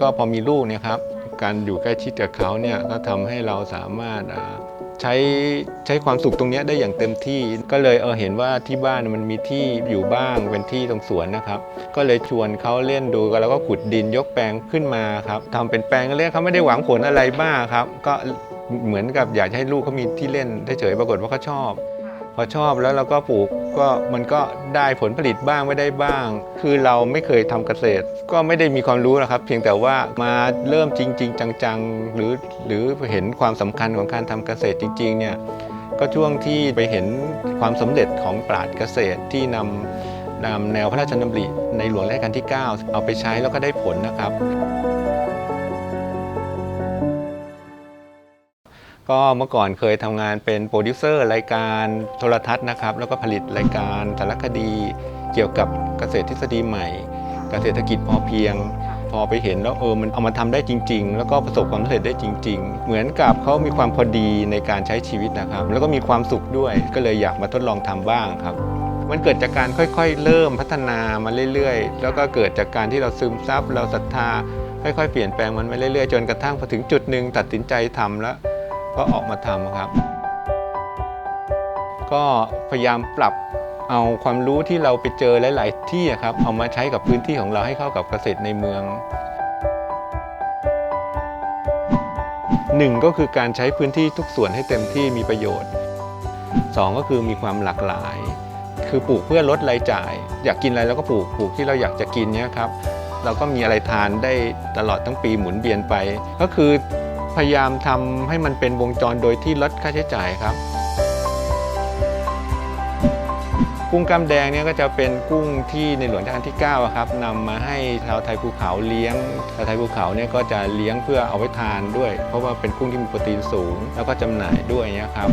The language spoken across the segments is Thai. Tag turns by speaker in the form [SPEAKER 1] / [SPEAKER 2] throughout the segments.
[SPEAKER 1] ก็พอมีลูกเนี่ยครับการอยู่ใกล้ชิดกับเขาเนี่ยก็ทำให้เราสามารถใช้ใช้ความสุขตรงนี้ได้อย่างเต็มที่ก็เลยเออเห็นว่าที่บ้านมันมีที่อยู่บ้างเป็นที่ตรงสวนนะครับ ก็เลยชวนเขาเล่นดูกันแล้วก็ขุดดินยกแปลงขึ้นมาครับทำเป็นแปลงเล็กเขาไม่ได้หวังผลอะไรมากครับ ก็เหมือนกับอยากให้ลูกเขามีที่เล่นได้เฉยปรากฏว่าเขาชอบ อชอบแล้วเราก็ปลูกก็มันก็ได้ผลผลิตบ้างไม่ได้บ้าง คือเราไม่เคยทำเกษตร ก็ไม่ได้มีความรู้นะครับ เพียงแต่ว่ามาเริ่มจริง ๆ จังๆ หรือหรือเห็นความสำคัญของการทำเกษตรจริงๆเนี่ยก็ช่วงที่ไปเห็นความสำเร็จของปราชญ์เกษตรที่นำนำแนวพระราชดำริในหลวงรัชกาลที่ 9 เอาไปใช้แล้วก็ได้ผลนะครับ ก็เมื่อก่อนเคยทำงานเป็นโปรดิวเซอร์รายการโทรทัศน์นะครับ แล้วก็ผลิตรายการสารคดี เกี่ยวกับเกษตรทฤษฎีใหม่ เกษตรกิจพอเพียง พอไปเห็นแล้วเออมันเอามาทำได้จริง ๆ แล้วก็ประสบความสำเร็จได้จริง ๆ เหมือนกับเขามีความพอดีในการใช้ชีวิตนะครับ แล้วก็มีความสุขด้วยก็เลยอยากมาทดลองทำบ้างครับมันเกิดจากการค่อยๆ เริ่มพัฒนามาเรื่อยๆ แล้วก็เกิดจากการที่เราซึมซับเราศรัทธา ค่อยๆ เปลี่ยนแปลงมันมาเรื่อยๆ จนกระทั่งพอถึงจุดหนึ่งตัดสินใจทำแล้ว ก็ออกมาทำครับ ก็พยายามปรับเอาความรู้ที่เราไปเจอหลาย ๆ ที่ครับเอามาใช้กับพื้นที่ของเราให้เข้ากับเกษตรในเมืองหนึ่งก็คือการใช้พื้นที่ทุกส่วนให้เต็มที่มีประโยชน์สองก็คือมีความหลากหลาย คือปลูกเพื่อลดรายจ่าย อยากกินอะไรเราก็ปลูกปลูกที่เราอยากจะกินเนี่ยครับเราก็มีอะไรทานได้ตลอดทั้งปีหมุนเวียนไป ก็คือ พยายามทำให้มันเป็นวงจรโดยที่ลดค่าใช้จ่ายครับ กุ้งกล้ามแดงเนี่ยก็จะเป็นกุ้งที่ในหลวงรัชกาลที่9ครับนำมาให้ชาวไทยภูเขาเลี้ยงชาวไทยภูเขาเนี่ยก็จะเลี้ยงเพื่อเอาไว้ทานด้วย เพราะว่าเป็นกุ้งที่มีโปรตีนสูง แล้วก็จำหน่ายด้วยนี่ยครับ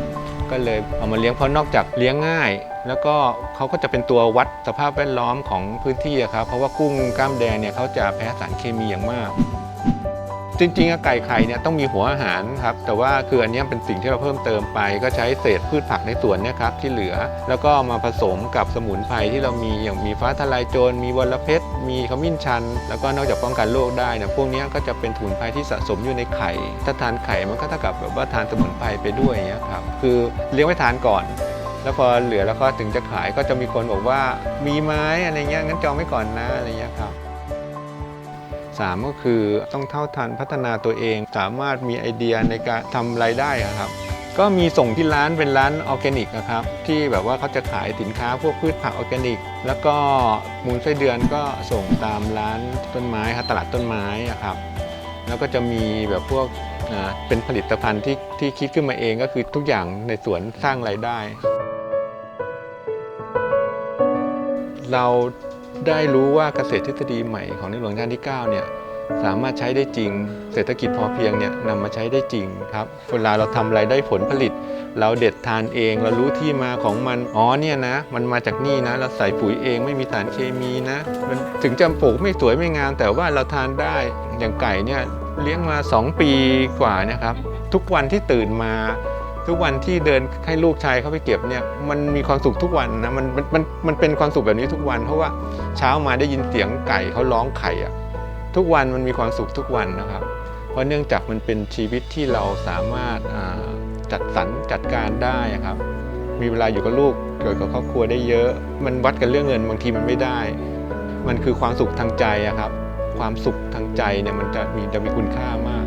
[SPEAKER 1] ก็เลยเอามาเลี้ยงเพราะนอกจากเลี้ยงง่าย แล้วก็เขาก็จะเป็นตัววัดสภาพแวดล้อมของพื้นที่ครับเพราะว่ากุ้งกล้ามแดงเนี่ยเขาจะแพ้สารเคมีอย่างมาก จริงๆอะไก่ไข่เนี่ยต้องมีหัวอาหารครับแต่ว่าคืออันนี้เป็นสิ่งที่เราเพิ่มเติมไป ก็ใช้เศษพืชผักในสวนเนี่ยครับที่เหลือ แล้วก็มาผสมกับสมุนไพรที่เรามีอย่างมีฟ้าทลายโจรมีวรเพชรมีขมิ้นชัน แล้วก็นอกจากป้องกันโรคได้เนี่ยพวกนี้ก็จะเป็นสมุนไพรที่สะสมอยู่ในไข่ ถ้าทานไข่มันก็เท่ากับแบบว่าทานสมุนไพรไปด้วยอย่างเงี้ยครับคือเลี้ยงไว้ทานก่อนแล้วพอเหลือแล้วก็ถึงจะขายก็จะมีคนบอกว่ามีไม้อะไรเงี้ยงั้นจองไว้ก่อนนะอะไรเงี้ยครับ สามก็คือต้องเท่าทันพัฒนาตัวเอง สามารถมีไอเดียในการทำรายได้ครับ ก็มีส่งที่ร้านเป็นร้านออร์แกนิกนะครับ ที่แบบว่าเขาจะขายสินค้าพวกพืชผักออร์แกนิก แล้วก็มูลไส้เดือนก็ส่งตามร้านต้นไม้ครับตลาดต้นไม้อะครับ แล้วก็จะมีแบบพวกเป็นผลิตภัณฑ์ที่ที่คิดขึ้นมาเองก็คือทุกอย่างในสวนสร้างรายได้ เรา ได้รู้ว่าเกษตรทฤษฎีใหม่ของในหลวงรัชกาลที่9เนี่ยสามารถใช้ได้จริง เศรษฐกิจพอเพียงเนี่ยนำมาใช้ได้จริงครับเวลาเราทำอะไรได้ผลผลิต เราเด็ดทานเอง เรารู้ที่มาของมันอ๋อเนี่ยนะ มันมาจากนี่นะ เราใส่ปุ๋ยเองไม่มีสารเคมีนะมันถึงจะปลูกไม่สวยไม่งาม แต่ว่าเราทานได้อย่างไก่เนี่ยเลี้ยงมา 2 ปีกว่าเนะครับ ทุกวันที่ตื่นมา ทุกวันที่เดินให้ลูกชายเขาไปเก็บเนี่ยมันมีความสุขทุกวันนะมันมันมันมันเป็นความสุขแบบนี้ทุกวัน เพราะว่าเช้ามาได้ยินเสียงไก่เขาร้องไข่อะทุกวันมันมีความสุขทุกวันนะครับ เพราะเนื่องจากมันเป็นชีวิตที่เราสามารถจัดสรรจัดการได้อะครับ มีเวลาอยู่กับลูกเกิดกับครอบครัวได้เยอะ มันวัดกันเรื่องเงินบางทีมันไม่ได้ มันคือความสุขทางใจอะครับ ความสุขทางใจเนี่ยมันจะมีจะมีคุณค่ามาก